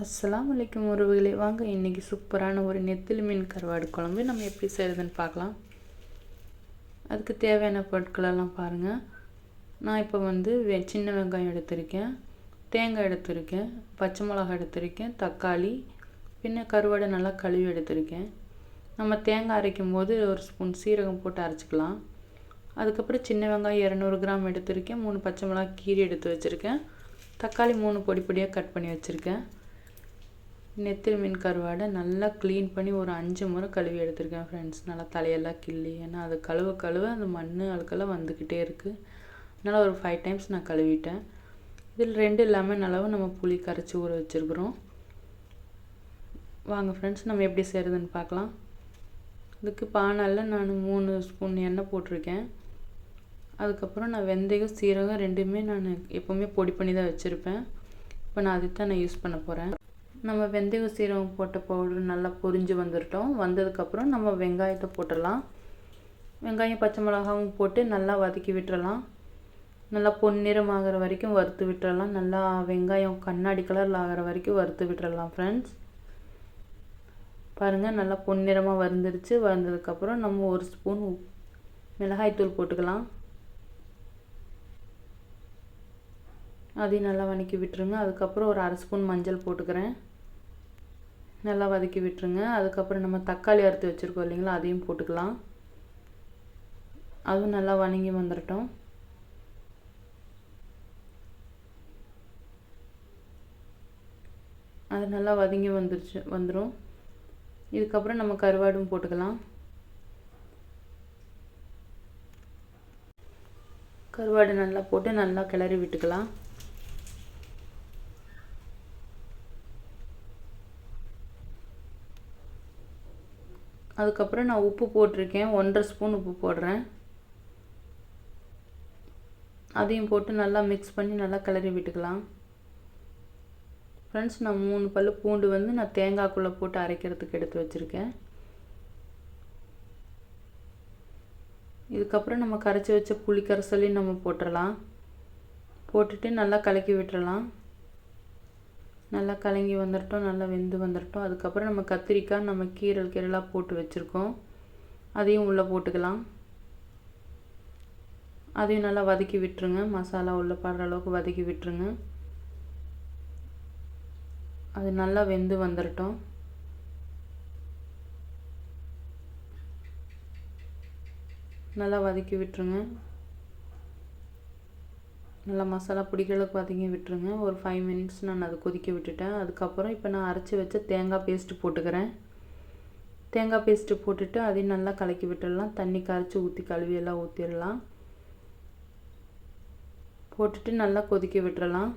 அஸ்லாம் வலைக்கும் உறவுகளே. வாங்க இன்றைக்கி சூப்பரான ஒரு நெத்திலி மீன் கருவாடு குழம்பு நம்ம எப்படி செய்கிறதுன்னு பார்க்கலாம். அதுக்கு தேவையான பொருட்களெல்லாம் பாருங்கள் நான் இப்போ வந்து வெ சின்ன வெங்காயம் எடுத்திருக்கேன். தேங்காய் எடுத்திருக்கேன். பச்சை மிளகா எடுத்திருக்கேன். தக்காளி பின்ன கருவாடை நல்லா கழுவி எடுத்திருக்கேன். நம்ம தேங்காய் அரைக்கும் போது ஒரு ஸ்பூன் சீரகம் போட்டு அரைச்சிக்கலாம். அதுக்கப்புறம் சின்ன வெங்காயம் இரநூறு கிராம் எடுத்திருக்கேன். மூணு பச்சை மிளகா கீரி எடுத்து வச்சுருக்கேன். தக்காளி மூணு பொடி பொடியாக கட் பண்ணி வச்சுருக்கேன். நெத்திலி மீன் கருவாடை நல்லா க்ளீன் பண்ணி ஒரு அஞ்சு முறை கழுவி எடுத்திருக்கேன் ஃப்ரெண்ட்ஸ் நல்லா தலையெல்லாம் கிள்ளி. ஏன்னா அது கழுவ கழுவ அந்த மண் அழுக்கெல்லாம் வந்துக்கிட்டே இருக்குது அதனால் ஒரு ஃபைவ் டைம்ஸ் நான் கழுவிட்டேன். இதில் ரெண்டு லெமன் அளவு நம்ம புளி கரைச்சி ஊற வச்சுருக்குறோம். வாங்க ஃப்ரெண்ட்ஸ் நம்ம எப்படி செய்கிறதுன்னு பார்க்கலாம். இதுக்கு பானாலில் நான் மூணு ஸ்பூன் எண்ணெய் போட்டிருக்கேன். அதுக்கப்புறம் நான் வெந்தயம் சீரகம் ரெண்டுமே நான் எப்போவுமே பொடி பண்ணி தான் வச்சுருப்பேன். இப்போ நான் அதை தான் நான் யூஸ் பண்ண போகிறேன் நம்ம வெந்தயம் சீரகம் போட்ட பவுடர் நல்லா பொரிஞ்சு வந்துட்டோம் வந்ததுக்கப்புறம் நம்ம வெங்காயத்தை போட்டுடலாம். வெங்காயம் பச்சை மிளகாவும் போட்டு நல்லா வதக்கி விட்டுறலாம். நல்லா பொன்னிறம் ஆகிற வரைக்கும் வறுத்து விட்டுறலாம். நல்லா வெங்காயம் கண்ணாடி கலரில் ஆகிற வரைக்கும் வறுத்து விட்டுறலாம் ஃப்ரெண்ட்ஸ் பாருங்கள் நல்லா பொன்னிறமாக வந்துருச்சு வந்ததுக்கப்புறம் நம்ம ஒரு ஸ்பூன் மிளகாய்த்தூள் போட்டுக்கலாம். அதையும் நல்லா வதக்கி விட்டுருங்க. அதுக்கப்புறம் ஒரு அரை ஸ்பூன் மஞ்சள் போட்டுக்கிறேன். நல்லா வதக்கி விட்டுருங்க. அதுக்கப்புறம் நம்ம தக்காளி அறுத்து வச்சுருக்கோம் இல்லைங்களா அதையும் போட்டுக்கலாம். அதுவும் நல்லா வணங்கி வந்துடட்டும் அது நல்லா வதங்கி வந்துருச்சு வந்துடும் இதுக்கப்புறம் நம்ம கருவாடும் போட்டுக்கலாம். கருவாடு நல்லா போட்டு நல்லா கிளறி விட்டுக்கலாம். அதுக்கப்புறம் நான் உப்பு போட்டிருக்கேன். ஒன்றரை ஸ்பூன் உப்பு போடுறேன். அதையும் போட்டு நல்லா மிக்ஸ் பண்ணி நல்லா கிளறி விட்டுக்கலாம். ஃப்ரெண்ட்ஸ் நான் மூணு பல் பூண்டு வந்து நான் தேங்காய்க்குள்ளே போட்டு அரைக்கிறதுக்கு எடுத்து வச்சுருக்கேன். இதுக்கப்புறம் நம்ம கரைச்சி வச்ச புளி கரைசலையும் நம்ம போட்டுடலாம் போட்டுட்டு நல்லா கலக்கி விட்டுறலாம். நல்லா கலங்கி வந்துடட்டும் நல்லா வெந்து வந்துடட்டும் அதுக்கப்புறம் நம்ம கத்திரிக்காய் நம்ம கீரல் கீரலாக போட்டு வச்சுருக்கோம். அதையும் உள்ளே போட்டுக்கலாம். அதையும் நல்லா வதக்கி விட்டுருங்க. மசாலா உள்ளே படுற அளவுக்கு வதக்கி விட்டுருங்க. அது நல்லா வெந்து வந்துடட்டும் நல்லா வதக்கி விட்டுருங்க. நல்லா மசாலா பிடிக்கிறதுக்கு வதங்கி விட்டுருங்க. ஒரு ஃபைவ் மினிட்ஸ் நான் அதை கொதிக்க விட்டுட்டேன். அதுக்கப்புறம் இப்போ நான் அரைச்சி வச்ச தேங்காய் பேஸ்ட்டு போட்டுக்கிறேன். தேங்காய் பேஸ்ட்டு போட்டுட்டு அதையும் நல்லா கலக்கி விட்டுடலாம். தண்ணி கரைச்சி ஊற்றி கழுவியெல்லாம் ஊற்றிடலாம் போட்டுட்டு நல்லா கொதிக்க விட்டுறலாம்.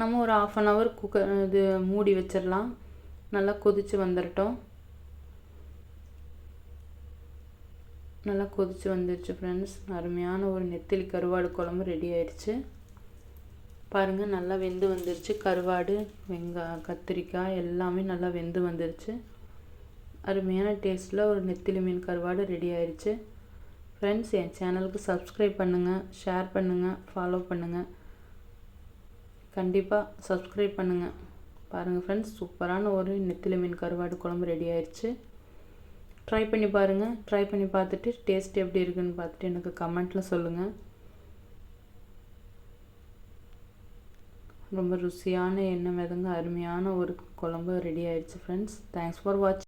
நம்ம ஒரு ஆஃப் அன் ஹவர் குக்கர் இது மூடி வச்சிடலாம். நல்லா கொதித்து வந்துடட்டும் நல்லா கொதித்து வந்துடுச்சு ஃப்ரெண்ட்ஸ் அருமையான ஒரு நெத்திலி கருவாடு குழம்பு ரெடி ஆயிடுச்சு பாருங்கள் நல்லா வெந்து வந்துருச்சு. கருவாடு வெங்காயம் கத்திரிக்காய் எல்லாமே நல்லா வெந்து வந்துருச்சு. அருமையான டேஸ்ட்டில் ஒரு நெத்திலி மீன் கருவாடு ரெடி ஆயிடுச்சு ஃப்ரெண்ட்ஸ் என் சேனலுக்கு சப்ஸ்கிரைப் பண்ணுங்கள் ஷேர் பண்ணுங்கள் ஃபாலோ பண்ணுங்கள் கண்டிப்பாக சப்ஸ்கிரைப் பண்ணுங்கள் பாருங்கள் ஃப்ரெண்ட்ஸ் சூப்பரான ஒரு நெத்திலி மீன் கருவாடு குழம்பு ரெடி ஆயிடுச்சு ட்ரை பண்ணி பாருங்கள் ட்ரை பண்ணி பார்த்துட்டு டேஸ்ட் எப்படி இருக்குன்னு பார்த்துட்டு எனக்கு கமெண்ட்டில் சொல்லுங்கள் ரொம்ப ருசியான எண்ணெய் மிதங்க அருமையான ஒரு குழம்பு ரெடி ஆயிடுச்சு ஃப்ரெண்ட்ஸ் தேங்க்ஸ் ஃபார் வாட்சிங்